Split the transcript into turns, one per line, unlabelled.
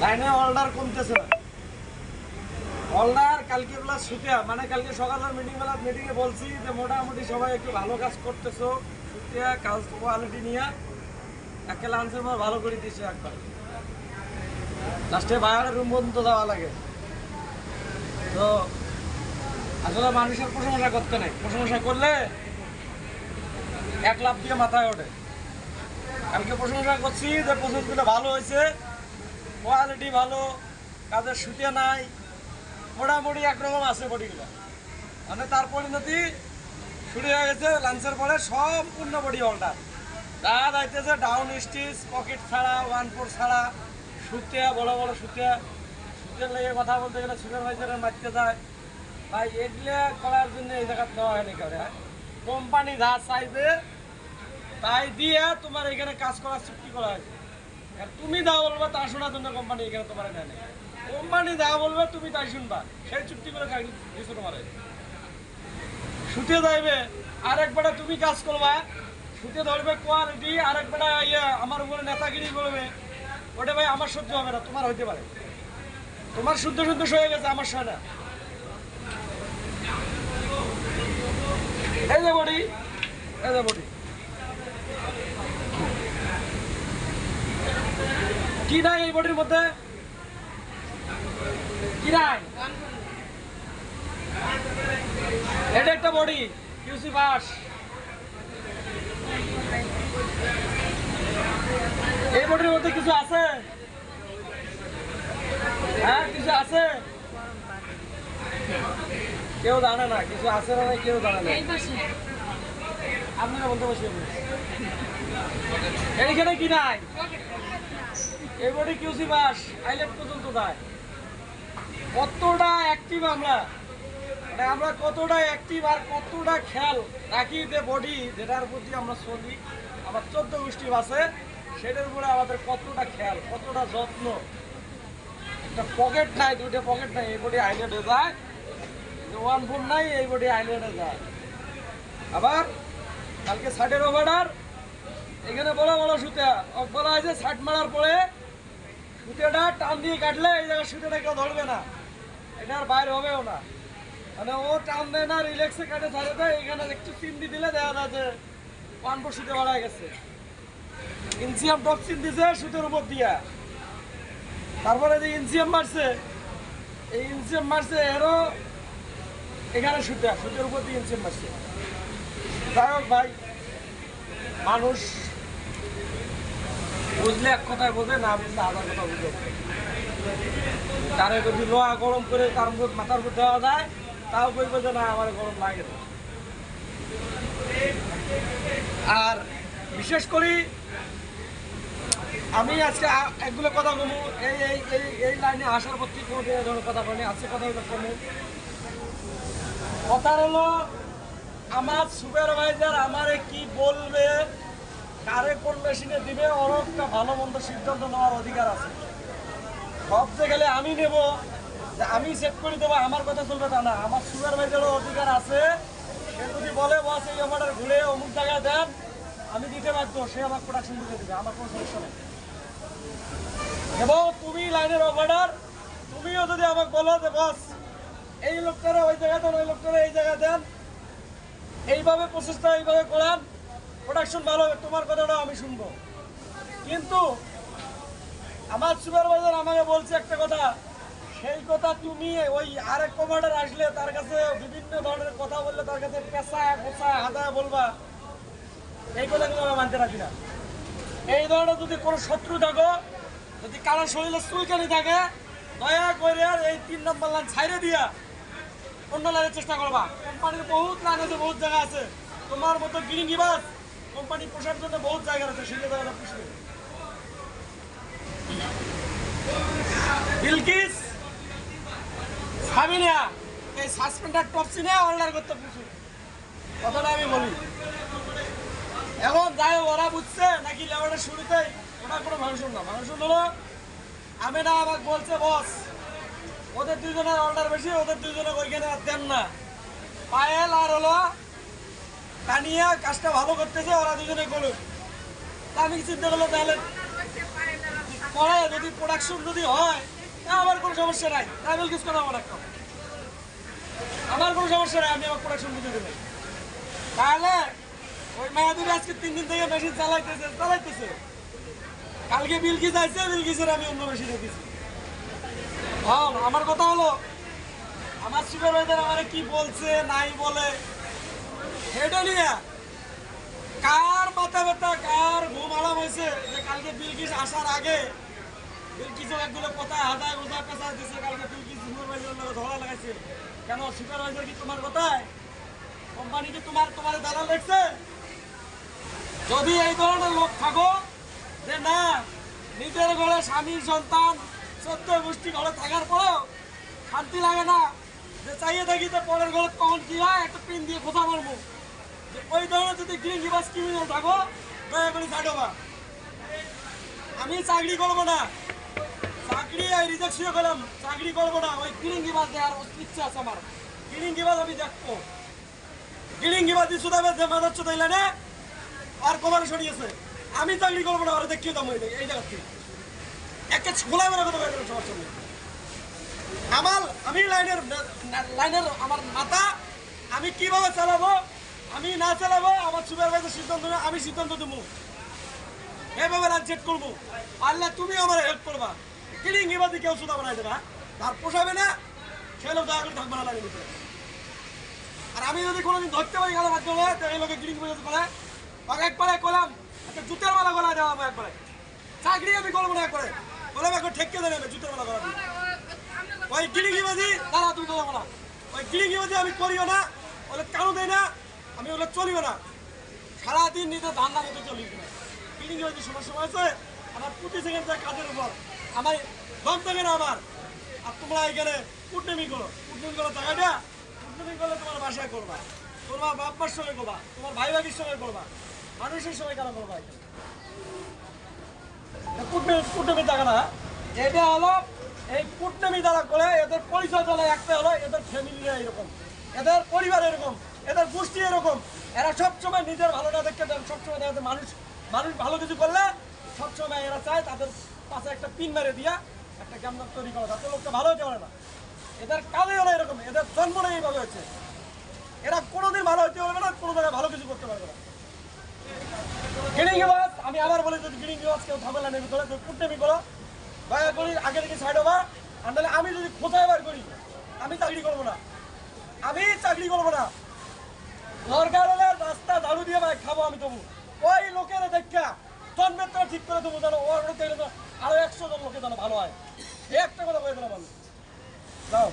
লাইনে অর্ডার কমতেছে অর্ডার কালকে প্লাস সুতিয়া মানে কালকে সকালের মিটিং বেলা মিটিংয়ে বলছি যে, মোটামুটি সবাই একটু ভালো কাজ করতেছো সুতিয়া কাজ কোয়ালিটি নিয়ে, একে লাঞ্চের পর ভালো করে দিছে একবার। লাস্টে বাইরের রুম পর্যন্ত যাওয়া লাগে। তো, আসলে মানুষের প্রশংসা করতে নেই। প্রশংসা করলে এক লাভ দিয়ে মাথায় ওঠে। কালকে প্রশংসা করছি যে প্রসেসগুলো ভালো হয়েছে। কোয়ালিটি ভালো, কাজের সুতিয়ে নাই, মোটামুটি একরকম আছে বডিগুলো। মানে তার পরিণতি শুরু হয়ে গেছে লাঞ্চের পরে সম্পূর্ণ বডি অল্টার যা যাইতেছে ডাউন স্টিচ পকেট ছাড়া ওয়ান ফোর ছাড়া, সুতিয়া, বড় বড় সুতে সুতের লেগে কথা বলতে গেলে সুপারভাইজারের মারতে যায়, ভাই, এগুলো করার জন্য এই জায়গা দেওয়া হয়নি করে কোম্পানি যা চাইবে, তাই দিয়ে তোমার এখানে কাজ করার চুক্তি করা হয়েছে। তুমি যা বলবে তা শোনার জন্য কোম্পানি এখানে তোমার দেয় না কোম্পানি যা বলবে তুমি তাই শুনবা। সেই চুক্তি করে দিছো তোমার। শুতে যাইবে আরেকবারে তুমি কাজ করবা শুতে ধরবে কোয়ালিটি আরেকবারে ইয়ে আমার উপরে নেতাগিরি করবে। ওটা ভাই আমার সহ্য হবে না, তোমার হইতে পারে। তোমার শুদ্ধ শুদ্ধ হয়ে গেছে, আমার সয় না। এই যে বডি, এই যে বডি। কি নাই এই বডির মধ্যে? কি নাই? এটা একটা বডি কিউসি বাস এই বডির মধ্যে কিছু আছে? হ্যাঁ কিছু আছে? কেউ জানে না কিছু আছে না কেউ জানে না। আপনারা বলতে বসে এইখানে কি নাই? এই বডি কিউসি বাস? আইলেট পর্যন্ত যায়। কতটা অ্যাক্টিভ আমরা? মানে আমরা কতটা অ্যাক্টিভ আর কতটা খেয়াল রাখি যে বডি যেটার প্রতি আমরা চলি আমার চোদ্দ গোষ্ঠী আছে সেটার উপরে আমাদের কতটা খেয়াল, কতটা যত্ন? একটা পকেট নাই, দুইটা পকেট নাই, এই বডি আইলেটে যায়। ওয়ান ফোর নাই, এই বডি আইলেটে যায়। আবার কালকে ষাটের ওভার এখানে বড় বড় সুতা, বলা হয়েছে ষাট মারার পরে সুতেটা টান দিয়ে কাটলে এই জায়গায় সুতেটা কেউ ধরবে না। এটা আর বাইরে হবেও না। মানে ও টান দেয় না রিল্যাক্সে কাটে ছাড়ে দেয়, এখানে একটু চিন্তি দিলে দেখা যায় যে পানপুর সুতে বাড়ায় গেছে। ইনসিয়াম টক্সিন দিছে সুতের উপর দিয়া। তারপরে যে ইনসিয়াম মারছে, এই ইনসিয়াম মারছে, এরও এখানে সুতে সুতের উপর দিয়ে ইনসিয়াম মারছে। যাই হোক ভাই, মানুষ বুঝলে এক কথায় বোঝে না বুঝলে কথা বুঝে তারে যদি লোহা গরম করে তার মাথার উপর দেওয়া যায়, তাও না, আমার গরম লাগে না। আর বিশেষ করি, আমি আজকে একগুলো কথা বলব। এই এই এই এই লাইনে আসার পর থেকে কোনো কথা বলি আজকে কথা কমু কথা হলো, আমার সুপারভাইজার আমারে কি বলবে? কারে কোন মেশিনে দিবে ওর একটা ভালো মন্দ সিদ্ধান্ত নেওয়ার অধিকার আছে। সব গেলে আমি নেব, যে আমি সেট করে দেবো, আমার কথা চলবে তা না। আমার সুপারভাইজারও অধিকার আছে। সে যদি বলে, বস, এই অর্ডার ঘুরে অমুক জায়গায় দেন, আমি দিতে বাধ্য, সে আমার প্রোডাকশন দিতে দেবে, আমার কোনো সমস্যা নেই। এবং তুমি লাইনের অর্ডার তুমিও যদি আমাকে বলো যে, বস, এই লোকটারা ওই জায়গায় দেন, ওই লোকটারা এই জায়গায় দেন, এইভাবে প্রচেষ্টা এইভাবে করান প্রোডাকশন ভালো হবে, তোমার কথাটা আমি শুনব। কিন্তু আমার সুপারভাইজার আমাকে বলছে একটা কথা, সেই কথা তুমি ওই আরেক কমান্ডার আসলে তার কাছে বিভিন্ন ধরনের কথা বললে, তার কাছে পেশা কোষা হাতায় বলবা, এই কথাগুলো আমরা মানতে রাখি না। এই ধরনের যদি কোনো শত্রু থাকো, যদি কারও শরীরে চুলকানি থাকে, দয়া করে এই তিন নম্বর লাইন ছাইড়ে দিয়া অন্য লাইনের চেষ্টা করবা। কোম্পানির বহুত লাইন আছে, বহুত জায়গা আছে। তোমার মতো গ্রিন গিবাস কোম্পানি পোষার জন্য বহুত জায়গা আছে সেই জায়গাটা পুষবে বিলকিস সামিনা এই সাসপেন্ডার টপসিনে অর্ডার করতে পুষু কথাটা আমি বলি। এখন যাই ওরা বুঝছে, নাকি লেবারের শুরুতেই ওটা কোনো মানুষ না। মানুষ হলো আমি না আমাকে বলছে, বস, ওদের দুজনের অর্ডার বেশি, ওদের দুজনে ওইখানে আর দেন না। পায়েল আর হলো কানিয়া কাজটা ভালো করতেছে, ওরা দুজনে করুক। আমি চিন্তা করল তাহলে পরে যদি প্রোডাকশন যদি হয়, তা আমার কোনো সমস্যা নাই। ট্রাভেল কিস করা আমার একটা আমার কোনো সমস্যা নাই, আমি আমার প্রোডাকশন বুঝে দেবো। তাহলে ওই মায়াদুরি আজকে তিন দিন থেকে মেশিন চালাইতেছে চালাইতেছে। কালকে বিলকিস আছে বিলকিসের আমি অন্য মেশিনে দিছি। হ্যাঁ আমার কথা হলো, আমার সুপারভাইজার আমারে কি বলছে, নাই বলে নিয়ে। কার মাথা ব্যথা কার ঘুম আরাম হয়েছে? যে কালকে বিলকিস আসার আগে বিলকিস একগুলো কোথায় হাতায় গোজা পেশা দিছে কালকে বিলকিস সুপারভাইজার ধরা লাগাইছে। কেন সুপারভাইজার কি তোমার কথায়? কোম্পানি কি তোমার তোমার দালাল দেখছে? যদি এই ধরনের লোক থাকো, যে না, নিজের ঘরে স্বামী সন্তান, সত্য গোষ্ঠী ঘরে থাকার পরেও শান্তি লাগে না, যে চাইয়ে থাকি তো পরের ঘরে কখন কি হয়, একটা পিন দিয়ে খোঁজা মারবো। ওই ধরনের যদি গ্রিন গিবাস ক্রিমিনাল থাকো, দয়া করে ছাড়ো না আমি চাকরি করব না। চাকরি রিজেক্ট শুয়ে চাকরি করব না। ওই গ্রিন গিবাস দেওয়ার ইচ্ছা আছে আমার। গ্রিন গিবাস আমি দেখব। গ্রিন গিবাস দিয়ে শুধাবে যে মাদার চোদাইলে না আর সরিয়েছে। আমি চাকরি করব না আর দেখিয়ে দাম এই জায়গা থেকে একে ছোলা মেরে কথা বলে সবার সঙ্গে আমার আমি লাইনের লাইনের আমার মাথা, আমি কীভাবে চালাবো? আমি না চালাবো, আমার সুপারভাইজার সিদ্ধান্ত নেবে, আমি সিদ্ধান্ত দেবো। এভাবে চেক করব। পারলে তুমি আমার হেল্প করবা। কিলিং এবার কেউ সুদা বানাই দেবা তার পোষাবে না, সে লোক দয়া করে থাকবে না লাগে আর আমি যদি কোনোদিন ধরতে পারি গেল মাধ্যমে, তো এই লোকে গ্রিন বোঝাতে পারে। ওকে একবারে করলাম একটা জুতের মালা গলা দেওয়া হবে একবারে চাকরি আমি করব না একবারে বললাম একবার ঠেকে দেবে জুতের মালা গলা ওই গিরিঙ্গি বাজি দাঁড়া তুই করব না। ওই গিরিঙ্গি বাজি আমি করিও না। ওগুলো কেন দেয় না। আমি ওগুলো চলিও না। সারাদিন নিজের ধান্দা মতো চলি গিরিঙ্গি বাজি সমস্যা হয়েছে, আমার প্রতি সেকেন্ড কাজের উপর। আমার দম থাকে না আমার। আর তোমরা এখানে কুটনেমি করো। কুটনেমি করো জায়গাটা কুটনেমি করলে তোমার বাসায় করবা। তোমার বাপ্পার সঙ্গে করবা, তোমার ভাই ভাগির সঙ্গে করবা। মানুষের সঙ্গে কেন করবা এখানে? কুটনেমি কুটনেমি জায়গা না এটা হলো এই কুটনেমি যারা করে, এদের পরিচয় চলে একটা হলো এদের ফ্যামিলিরা এরকম। এদের পরিবার এরকম, এদের গোষ্ঠী এরকম। এরা সবসময় নিজের ভালোটা দেখতে দেন, সবসময় দেখা মানুষ মানুষ ভালো কিছু করলে সবসময় এরা চায় তাদের পাশে একটা পিন মেরে দিয়া একটা কেমন তৈরি করা, যাতে লোকটা ভালো হতে পারে না। এদের কাজে হলো এরকম, এদের জন্মটা এইভাবে হচ্ছে এরা কোনোদিন ভালো হতে পারবে না কোনো জায়গায় ভালো কিছু করতে পারবে না। বাস আমি আবার বলি যদি গ্রিনিং বাস কেউ ঝামেলা তোলে তো কুটনেমি করো। দয়া করি আগে থেকে সাইড হবা আর আমি যদি খোঁজায় বার করি, আমি চাকরি করব না। চাকরি করব না। দরকার হলে রাস্তা ঝাড়ু দিয়ে ভাই খাব আমি তবু। ওই লোকের দেখা। জন্মের তো ঠিক করে দেবো জানো ওর আরও একশো জন লোকে জানো ভালো হয়। একটা কথা বলে দিলাম আমি। যাও।